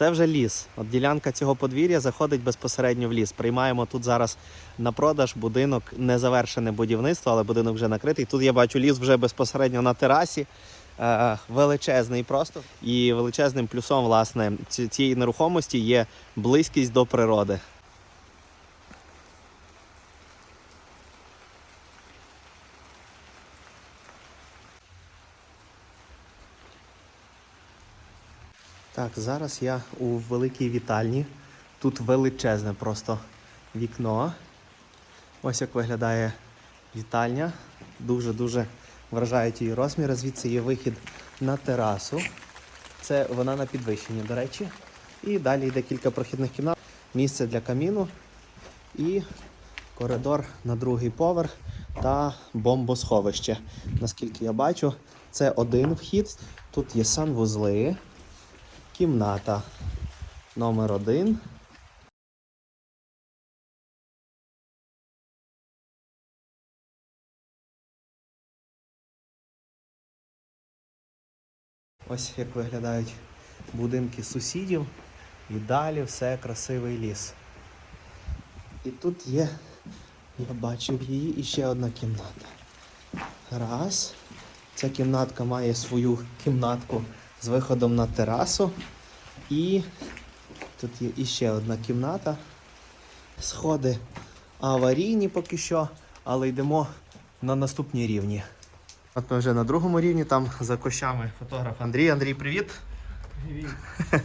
Це вже ліс. От ділянка цього подвір'я заходить безпосередньо в ліс. Приймаємо тут зараз на продаж будинок, не завершене будівництво, але будинок вже накритий. Тут я бачу ліс вже безпосередньо на терасі. Е, величезний просто. І величезним плюсом, власне, цієї нерухомості є близькість до природи. Так, зараз я у великій вітальні. Тут величезне просто вікно. Ось як виглядає вітальня. Дуже-дуже вражають її розміри. Звідси є вихід на терасу. Це вона на підвищенні, до речі. І далі йде кілька прохідних кімнат, місце для каміну і коридор на другий поверх та бомбосховище. Наскільки я бачу, це один вхід. Тут є санвузли, кімната номер один. Ось як виглядають будинки сусідів. І далі все красивий ліс. І тут є, я бачив її, і ще одна кімната. Раз. Ця кімнатка має свою кімнатку з виходом на терасу. І тут є іще одна кімната. Сходи аварійні поки що, але йдемо на наступні рівні. От ми вже на другому рівні, там за кощами фотограф Андрій. Андрій, привіт. Привіт.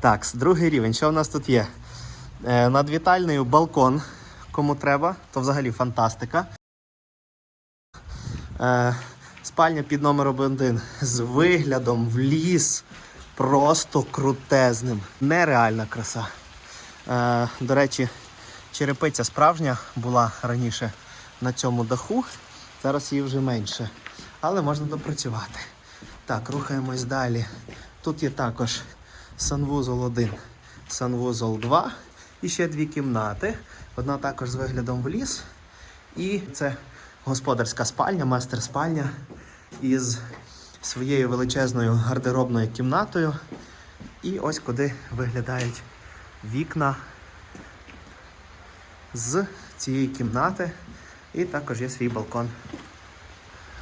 Так, другий рівень. Що в нас тут є? Е, над вітальнею балкон, кому треба, то взагалі фантастика. Е, спальня під номером 1 з виглядом в ліс. Просто крутезним. Нереальна краса. Е, до речі, черепиця справжня була раніше на цьому даху. Зараз її вже менше. Але можна допрацювати. Так, рухаємось далі. Тут є також санвузол 1, санвузол 2 і ще дві кімнати. Одна також з виглядом в ліс. І це господарська спальня, мастер спальня із своєю величезною гардеробною кімнатою. І ось куди виглядають вікна з цієї кімнати. І також є свій балкон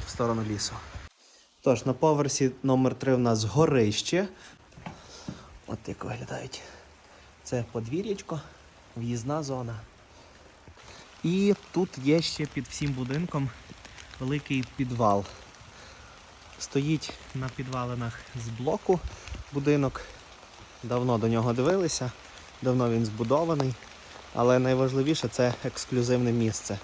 в сторону лісу. Тож, на поверсі номер 3 у нас горище. От як виглядають. Це подвір'ячко, в'їзна зона. І тут є ще під всім будинком великий підвал. Стоїть на підвалинах з блоку будинок. Давно до нього дивилися, давно він збудований. Але найважливіше це ексклюзивне місце.